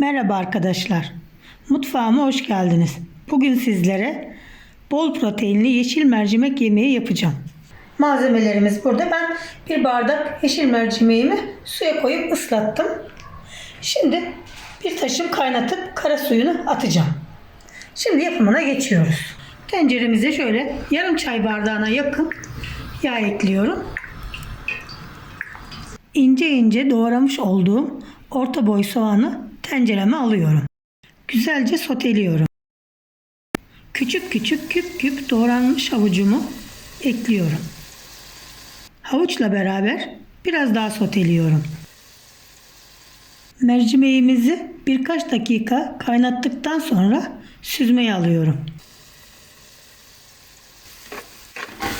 Merhaba arkadaşlar. Mutfağıma hoş geldiniz. Bugün sizlere bol proteinli yeşil mercimek yemeği yapacağım. Malzemelerimiz burada. Ben bir bardak yeşil mercimeğimi suya koyup ıslattım. Şimdi bir taşım kaynatıp kara suyunu atacağım. Şimdi yapımına geçiyoruz. Tenceremize şöyle yarım çay bardağına yakın yağ ekliyorum. İnce ince doğramış olduğum orta boy soğanı tencereme alıyorum. Güzelce soteliyorum. Küçük küçük küp küp doğranmış havucumu ekliyorum. Havuçla beraber biraz daha soteliyorum. Mercimeğimizi birkaç dakika kaynattıktan sonra süzmeye alıyorum.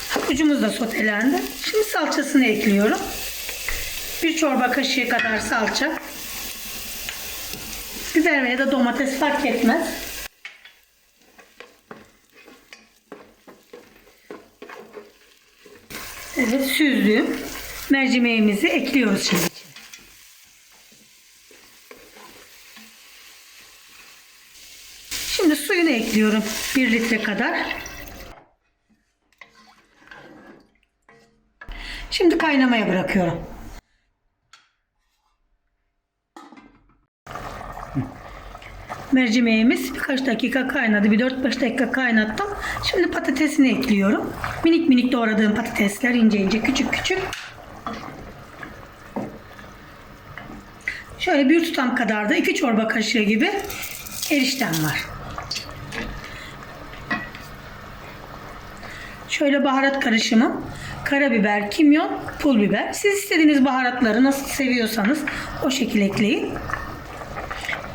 Havucumuz da sotelendi. Şimdi salçasını ekliyorum. Bir çorba kaşığı kadar salça. Biber veya da domates fark etmez. Evet süzdüğüm mercimeğimizi ekliyoruz şimdi. Şimdi suyunu ekliyorum 1 litre kadar. Şimdi kaynamaya bırakıyorum. Mercimeğimiz birkaç dakika kaynadı. Bir 4-5 dakika kaynattım. Şimdi patatesini ekliyorum. Minik minik doğradığım patatesler ince ince küçük küçük. Şöyle bir tutam kadar da 2 çorba kaşığı gibi eriştem var. Şöyle baharat karışımı. Karabiber, kimyon, pul biber. Siz istediğiniz baharatları nasıl seviyorsanız o şekilde ekleyin.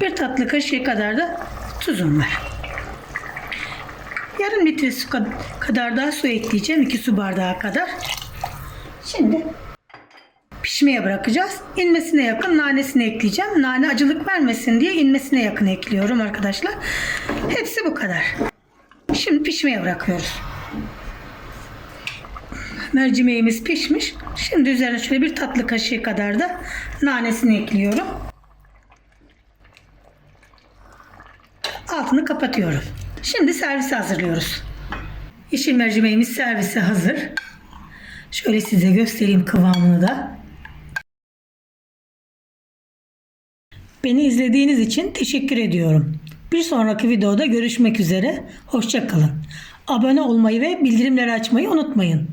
Bir tatlı kaşığı kadar da tuzum var. Yarım litre su kad- kadar daha su ekleyeceğim. 2 su bardağı kadar. Şimdi pişmeye bırakacağız. İnmesine yakın nanesini ekleyeceğim. Nane acılık vermesin diye inmesine yakın ekliyorum arkadaşlar. Hepsi bu kadar. Şimdi pişmeye bırakıyoruz. Mercimeğimiz pişmiş. Şimdi üzerine şöyle bir tatlı kaşığı kadar da nanesini ekliyorum. Altını kapatıyorum. Şimdi servise hazırlıyoruz. Yeşil mercimeğimiz servise hazır. Şöyle size göstereyim kıvamını da. Beni izlediğiniz için teşekkür ediyorum. Bir sonraki videoda görüşmek üzere. Hoşçakalın. Abone olmayı ve bildirimleri açmayı unutmayın.